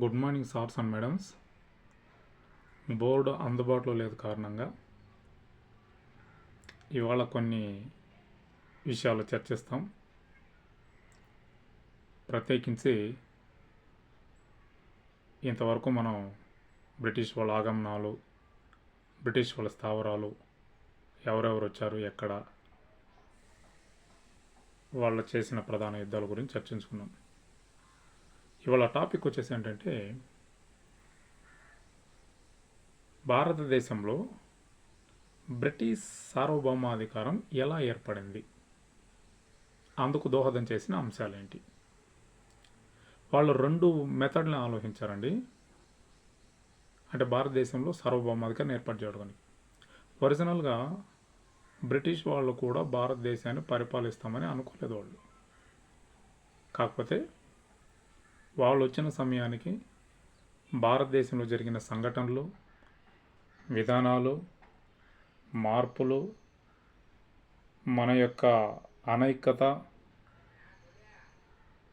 Good morning sirs and madams. Board అందుబాటులో లేదు కారణంగా ఇవాళ కొన్ని విషయాలు చర్చిస్తాం. ప్రత్యేకించి ఇంతవరకు మనం బ్రిటిష్ వాళ్ళ ఆగమనాలు బ్రిటిష్ వాళ్ళ స్థావరాలు ఎవరెవరు వచ్చారు ఎక్కడ వాళ్ళు చేసిన ప్రధాన యుద్ధాల గురించి చర్చించుకున్నాం. ఇవాళ టాపిక్ వచ్చేసి ఏంటంటే భారతదేశంలో బ్రిటిష్ సార్వభౌమాధికారం ఎలా ఏర్పడింది? అందుకు దోహదం చేసిన అంశాలేంటి? వాళ్ళు రెండు మెథడ్ని ఆలోచించారండి. అంటే భారతదేశంలో సార్వభౌమాధికారం ఏర్పాటు చేయడానికి ఒరిజినల్గా బ్రిటిష్ వాళ్ళు కూడా భారతదేశాన్ని పరిపాలిస్తామని అనుకోలేదు వాళ్ళు. కాకపోతే వాళ్ళు వచ్చిన సమయానికి భారతదేశంలో జరిగిన సంఘటనలు విధానాలు మార్పులు మన యొక్క అనైక్యత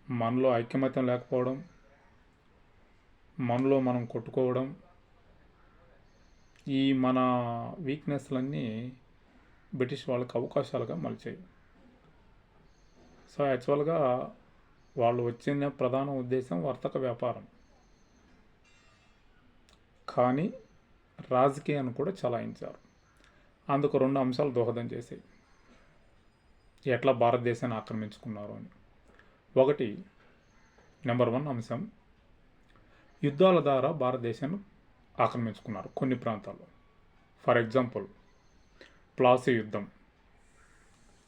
మనలో ఐక్యమత్యం లేకపోవడం మనలో మనం కొట్టుకోవడం ఈ మన వీక్నెస్లన్నీ బ్రిటిష్ వాళ్ళకి అవకాశాలుగా మలిచాయి. సో యాక్చువల్గా వాళ్ళు వచ్చిన ప్రధాన ఉద్దేశం వర్తక వ్యాపారం. కానీ రాజకీయాన్ని కూడా చలాయించారు. అందుకు రెండు అంశాలు దోహదం చేసాయి ఎట్లా భారతదేశాన్ని ఆక్రమించుకున్నారు అని. ఒకటి నెంబర్ వన్ అంశం యుద్ధాల ద్వారా భారతదేశాన్ని ఆక్రమించుకున్నారు కొన్ని ప్రాంతాల్లో. ఫర్ ఎగ్జాంపుల్ ప్లాసీ యుద్ధం.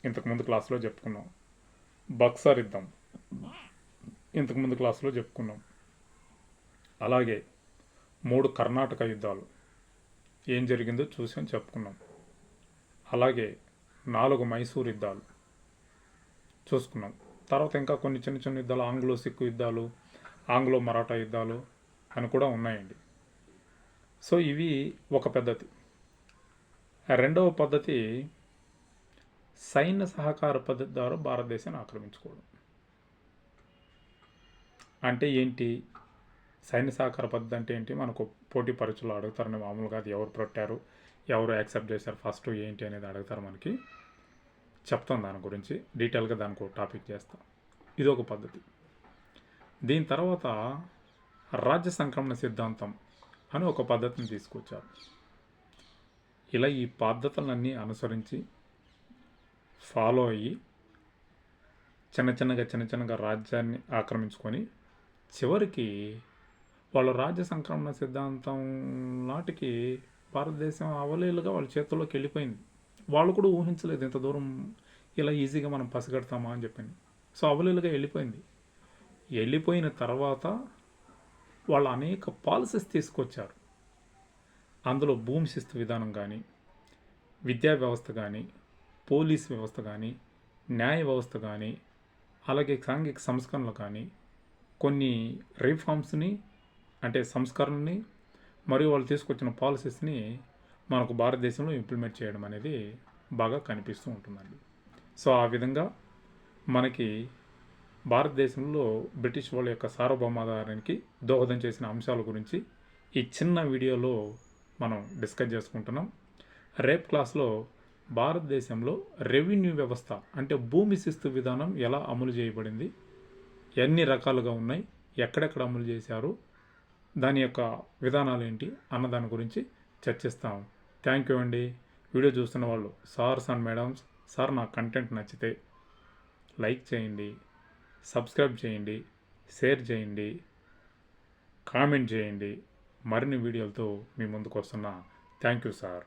ఇంతకుముందు క్లాస్లో చెప్పుకున్నాం. బక్సర్ యుద్ధం. ఇంతకుముందు క్లాసులో చెప్పుకున్నాం. అలాగే మూడు కర్ణాటక యుద్ధాలు ఏం జరిగిందో చూసాం చెప్పుకున్నాం. అలాగే నాలుగు మైసూర్ యుద్ధాలు చూసుకున్నాం. తర్వాత ఇంకా కొన్ని చిన్న చిన్న యుద్ధాలు ఆంగ్లో సిక్కు యుద్ధాలు ఆంగ్లో మరాఠా యుద్ధాలు అని కూడా ఉన్నాయండి. సో ఇవి ఒక పద్ధతి. రెండవ పద్ధతి సైన్య సహకార పద్ధతి ద్వారా భారతదేశాన్ని ఆక్రమించుకోవడం. అంటే ఏంటి? సైన్య సహకార పద్ధతి అంటే ఏంటి? మనకు పోటీ పరీక్షలు అడుగుతారని మామూలుగా అది ఎవరు పెట్టారు ఎవరు యాక్సెప్ట్ చేశారు? ఫస్ట్ ఏంటి అనేది అడుగుతారు మనకి. చెప్తాం దాని గురించి. డీటెయిల్గా దానికి ఒక టాపిక్ చేస్తాం. ఇది ఒక పద్ధతి. దీని తర్వాత రాజ్య సంక్రమణ సిద్ధాంతం అని ఒక పద్ధతిని తీసుకొచ్చారు. ఇలా ఈ పద్ధతులన్నీ అనుసరించి ఫాలో అయ్యి చిన్న చిన్నగా చిన్న చిన్నగా రాజ్యాన్ని ఆక్రమించుకొని చివరికి వాళ్ళ రాజ్య సంక్రమణ సిద్ధాంతం నాటికి భారతదేశం అవలేలుగా వాళ్ళ చేతుల్లోకి వెళ్ళిపోయింది. వాళ్ళు కూడా ఊహించలేదు ఇంత దూరం ఇలా ఈజీగా మనం పసిగడతామా అని చెప్పింది సో అవలేలుగా వెళ్ళిపోయింది. వెళ్ళిపోయిన తర్వాత వాళ్ళు అనేక పాలసీస్ తీసుకొచ్చారు. అందులో భూమి శిస్తు విధానం కానీ విద్యా వ్యవస్థ కానీ పోలీస్ వ్యవస్థ కానీ న్యాయ వ్యవస్థ కానీ అలాగే సాంఘిక సంస్కరణలు కానీ కొన్ని రీఫార్మ్స్ని అంటే సంస్కరణని మరియు వాళ్ళు తీసుకొచ్చిన పాలసీస్ని మనకు భారతదేశంలో ఇంప్లిమెంట్ చేయడం అనేది బాగా కనిపిస్తూ ఉంటుందండి. సో ఆ విధంగా మనకి భారతదేశంలో బ్రిటిష్ వాళ్ళ యొక్క సార్వభౌమాధారానికి దోహదం చేసిన అంశాల గురించి ఈ చిన్న వీడియోలో మనం డిస్కస్ చేసుకుంటున్నాం. రేపు క్లాస్లో భారతదేశంలో రెవెన్యూ వ్యవస్థ అంటే భూమి శిస్తు విధానం ఎలా అమలు చేయబడింది ఎన్ని రకాలుగా ఉన్నాయి ఎక్కడెక్కడ అమలు చేశారు దాని యొక్క విధానాలు ఏంటి అన్న దాని గురించి చర్చిస్తాం. థ్యాంక్ యూ అండి. వీడియో చూస్తున్న వాళ్ళు సార్స్ అండ్ మేడమ్స్ సార్ నా కంటెంట్ నచ్చితే లైక్ చేయండి సబ్స్క్రైబ్ చేయండి షేర్ చేయండి కామెంట్ చేయండి. మరిన్ని వీడియోలతో మీ ముందుకు వస్తున్నా. Thank you sir.